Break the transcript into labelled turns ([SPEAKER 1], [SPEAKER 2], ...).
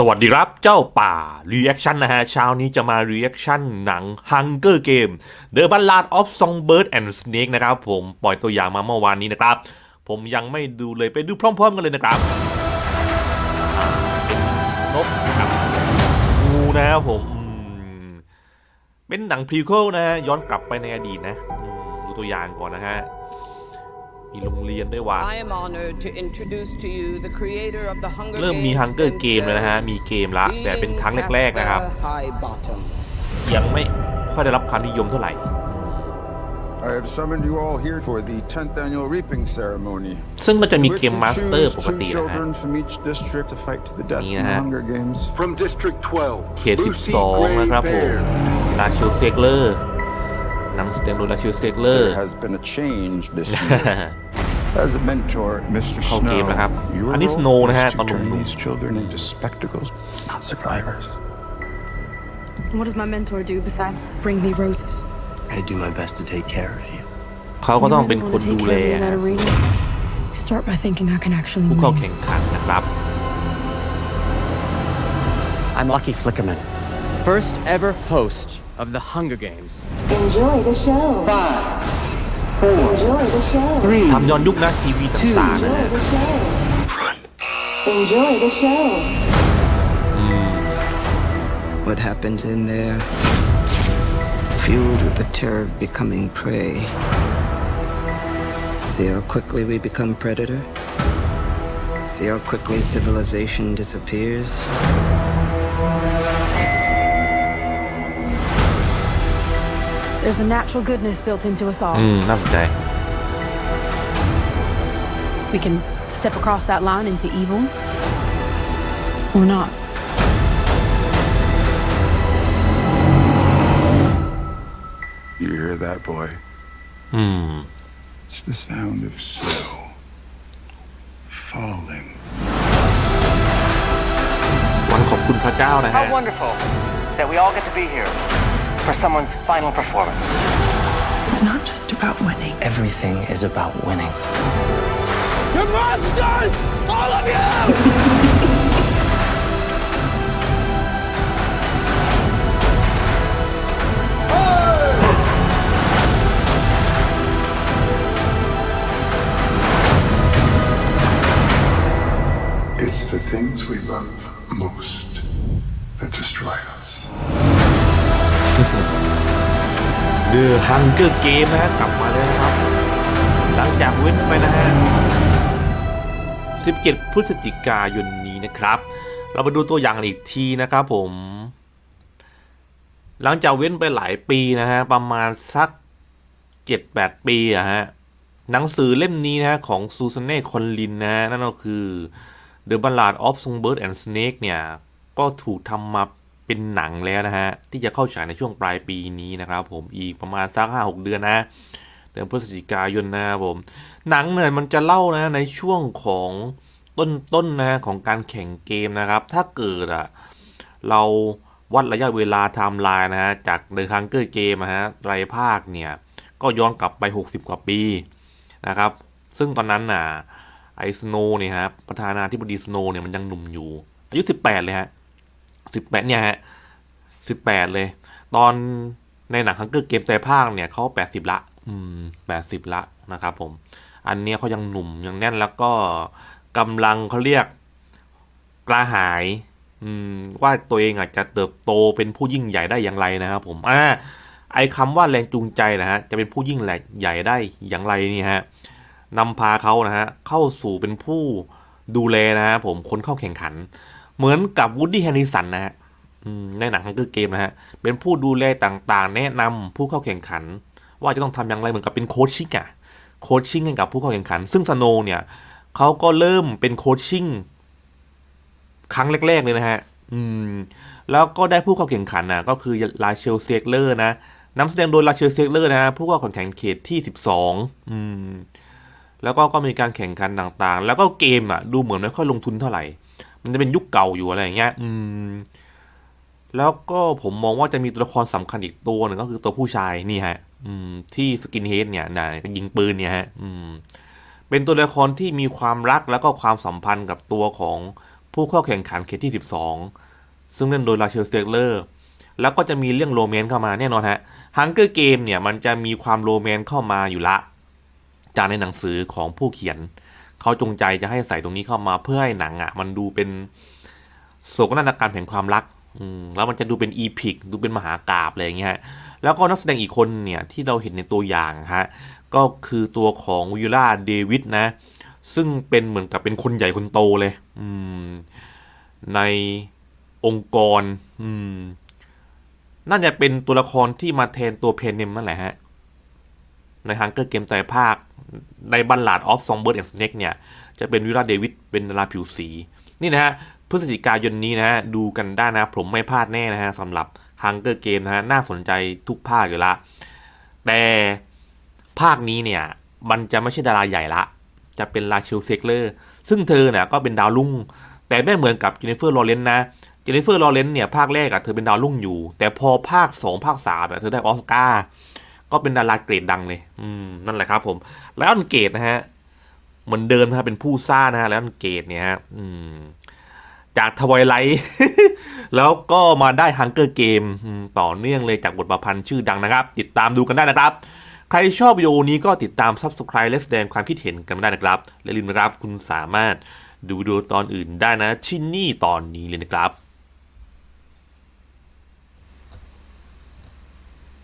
[SPEAKER 1] สวัสดีครับเจ้าป่า Reaction นะฮะเช้านี้จะมา Reaction หนัง Hunger Game The Ballad of Songbird and Snake นะครับ ผมปล่อยตัวอย่างมาเมื่อวานนี้นะครับ ผมยังไม่ดูเลยไปดูพร้อม ๆ กันเลยนะครับนนกกับงูนะครับผมเป็นหนังพรีเคิลนะฮะย้อนกลับไปในอดีตนะ ดูตัวอย่างก่อนนะฮะ มีโรงเรียนด้วยว่ะ
[SPEAKER 2] I am honored to introduce to you the creator of the Hunger
[SPEAKER 1] เริ่มมี
[SPEAKER 2] Games
[SPEAKER 1] Hunger Game แล้วนะฮะ มีเกมละ แต่เป็นครั้งแรก ๆ นะครับ
[SPEAKER 2] Caspera Highbottom
[SPEAKER 1] ยังไม่ค่อยได้รับความนิยมเท่าไหร่
[SPEAKER 3] I have summoned you all here for the 10th annual reaping ceremony.
[SPEAKER 1] ซึ่งก็จะมี
[SPEAKER 3] Which
[SPEAKER 1] เกม
[SPEAKER 3] will
[SPEAKER 1] มาสเตอร์
[SPEAKER 3] choose
[SPEAKER 1] ปก
[SPEAKER 3] two
[SPEAKER 1] ตินะฮะ
[SPEAKER 3] children from each district to fight to the death in the
[SPEAKER 1] Yeah.
[SPEAKER 3] Hunger Games.
[SPEAKER 4] From District 12,
[SPEAKER 1] เขต
[SPEAKER 4] Lucy
[SPEAKER 1] 12
[SPEAKER 4] Gray
[SPEAKER 1] นะครับผม
[SPEAKER 4] Baird.
[SPEAKER 1] ลาชิลเซกเลอร์นำแสดงโดยลาชิลเซกเลอร์
[SPEAKER 3] There has been a change this year. As a mentor, Mr.
[SPEAKER 1] เข้าเกม
[SPEAKER 3] Snow,
[SPEAKER 1] นะครับ
[SPEAKER 3] your
[SPEAKER 1] อันนี้
[SPEAKER 3] role
[SPEAKER 1] Snow นะฮะ
[SPEAKER 3] is
[SPEAKER 1] ตอน
[SPEAKER 3] to
[SPEAKER 1] หนุ่
[SPEAKER 3] turn
[SPEAKER 1] ม
[SPEAKER 3] these children into spectacles, not survivors.
[SPEAKER 5] What does my mentor do besides bring me roses?
[SPEAKER 6] I do my best to take care of you.
[SPEAKER 1] ๆเขาก็ต้องเป็นคนดูแล
[SPEAKER 5] You really wanna take care of me in that arena? Start by thinking I can actually
[SPEAKER 1] ผู้เข้า
[SPEAKER 5] win.
[SPEAKER 1] แข่งขันนะครับ
[SPEAKER 6] I'm Lucky Flickerman, first ever host of the Hunger Games.
[SPEAKER 7] Enjoy the show. Enjoy the show.
[SPEAKER 1] ทำย้อนยุคนะทีวีต่างๆนะ
[SPEAKER 7] Enjoy
[SPEAKER 1] ฮะ
[SPEAKER 7] the show. Enjoy the show.
[SPEAKER 8] What happens in there? Fueled with the terror of becoming prey. See how quickly we become predator? See how quickly civilization disappears?
[SPEAKER 5] There's a natural goodness built into us all.
[SPEAKER 1] อืม น่าสนใจ
[SPEAKER 5] We can step across that line into evil or not.
[SPEAKER 3] You hear that, boy?
[SPEAKER 1] อืม
[SPEAKER 3] It's the sound of snow falling.
[SPEAKER 1] วันขอบคุณพระเจ้านะฮะ
[SPEAKER 6] How wonderful that we all get to be here for someone's final performance.
[SPEAKER 9] It's not just about winning.
[SPEAKER 6] Everything is about winning. You monsters, all of you!
[SPEAKER 3] It's the things we love most that destroy us.
[SPEAKER 1] The Hunger Game นะฮะกลับมาแล้วนะครับ หลังจากเว้นไปนะฮะ 17 พฤศจิกายนนี้นะครับ เรามาดูตัวอย่างอีกทีนะครับผม หลังจากเว้นไปหลายปีนะฮะ ประมาณสัก 7-8 ปีอะฮะ หนังสือเล่มนี้นะฮะ ของซูซานเน่คอนลินนะฮะ นั่นก็คือ The Ballad of Songbird and Snake เนี่ย ก็ถูกทำมา เป็นหนังแล้วนะฮะ ที่จะเข้าฉายในช่วงปลายปีนี้นะครับผมอีกประมาณสักห้าหกเดือนนะเดือนพฤศจิกายนนะครับผม หนังเนี่ยมันจะเล่านะในช่วงของต้นต้นนะของการแข่งเกมนะครับ ถ้าเกิดอะเราวัดระยะเวลาไทม์ไลน์นะฮะ จาก The Hunger Game นะฮะไรภาคเนี่ย ก็ย้อนกลับไป 60 กว่าปีนะครับ ซึ่งตอนนั้นน่ะไอสโนเนี่ยครับประธานาธิบดีสโนเนี่ยมันยังหนุ่มอยู่ อายุ 18 เลยฮะ 18เนี่ยฮะ18เลย ตอนในหนังฮังเกอร์เกมแต่ภาคเนี่ยเขา80ละ อืม80ละนะครับผม อันเนี้ยเขายังหนุ่มยังแน่นแล้วก็กำลังเขาเรียกกระหาย อืม ว่าตัวเองอาจจะเติบโตเป็นผู้ยิ่งใหญ่ได้อย่างไรนะครับผมอ่าไอ้คำว่าแรงจูงใจนะฮะจะเป็นผู้ยิ่งใหญ่ได้อย่างไรนี่ฮะนำพาเขานะฮะเข้าสู่เป็นผู้ดูแลนะฮะผมคนเข้าแข่งขัน เหมือนกับวูดดี้แฮนิสันนะฮะในหนังฮังเกอร์เกมนะฮะ เป็นผู้ดูแลต่างๆ แนะนำผู้เข้าแข่งขัน ว่าจะต้องทำอย่างไรเหมือนกับเป็นโคชชิ่งอะโคชชิ่งให้กับผู้เข้าแข่งขัน ซึ่งสโนเนี่ยเขาก็เริ่มเป็นโคชชิ่งครั้งแรก ๆ เลยนะฮะ อืม แล้วก็ได้ผู้เข้าแข่งขันนะก็คือลาเชลเซกเลอร์นะนำแสดงโดยลาเชลเซกเลอร์นะฮะ ผู้เข้าแข่งขันเขตที่ 12 อืม แล้วก็ก็มีการแข่งขันต่างๆ แล้วก็เกมอะ ดูเหมือนไม่ค่อยลงทุนเท่าไหร่ มันจะเป็นยุคเก่าอยู่อะไรอย่างเงี้ย อืม แล้วก็ผมมองว่าจะมีตัวละครสำคัญอีกตัวหนึ่งก็คือตัวผู้ชายนี่ฮะ อืม ที่สกินเฮดเนี่ยนะยิงปืนเนี่ยฮะ อืม เป็นตัวละครที่มีความรักแล้วก็ความสัมพันธ์กับตัวของผู้เข้าแข่งขันเขตที่12ซึ่งเล่นโดยราเชลสเตเลอร์ แล้วก็จะมีเรื่องโรแมนต์เข้ามาแน่นอนฮะฮังเกอร์เกมเนี่ยมันจะมีความโรแมนต์เข้ามาอยู่ละ จากในหนังสือของผู้เขียน เขาจงใจจะให้ใส่ตรงนี้เข้ามาเพื่อให้หนังอะ มันดูเป็นโศกนาฏกรรมแห่งความรักอืมแล้วมันจะดูเป็นอีพิกดูเป็นมหากราบอะไรอย่างเงี้ยแล้วก็นักแสดงอีกคนเนี่ยที่เราเห็นในตัวอย่างฮะก็คือตัวของวิลล่าเดวิดนะ ซึ่งเป็นเหมือนกับเป็นคนใหญ่คนโตเลยอืมในองค์กรอืมน่าจะเป็นตัวละครที่มาแทนตัวเพนเนมนั่นแหละฮะในฮังเกอร์เกมไตรภาค ในบัลลาดออฟซองเบิร์ดแอนด์สเน็กเนี่ย จะเป็นวิลล่าเดวิดเป็นดาราผิวสี นี่นะฮะพฤศจิกายนนี้นะฮะ ดูกันได้นะ ผมไม่พลาดแน่นะฮะสำหรับฮังเกอร์เกมนะฮะ น่าสนใจทุกภาคอยู่ละ แต่ภาคนี้เนี่ย มันจะไม่ใช่ดาราใหญ่ละ จะเป็นลาเชลเซกเลอร์ ซึ่งเธอเนี่ยก็เป็นดาวรุ่ง แต่ไม่เหมือนกับเจเนฟเฟอร์ลอเรนต์นะ เจเนฟเฟอร์ลอเรนต์เนี่ยภาคแรกอะเธอเป็นดาวรุ่งอยู่ แต่พอภาค 2 ภาค3แบบเธอได้ออสการ์ ก็เป็นดาราเกรดดังเลย อืมนั่นแหละครับผมแล้วอันเกตนะฮะเหมือนเดิมนะฮะเป็นผู้ซ่านะฮะแล้วอันเกตเนี่ยฮะอืมจากทวายไลท์แล้วก็มาได้ฮังเกอร์เกมต่อเนื่องเลยจากบทประพันธ์ชื่อดังนะครับ ติดตามดูกันได้นะครับ ใครชอบวิดีโอนี้ก็ติดตาม Subscribe และแสดงความคิดเห็นกันได้นะครับ และลืมนะครับคุณสามารถดูดีโอตอนอื่นได้นะที่นี่ตอนนี้เลยนะครับ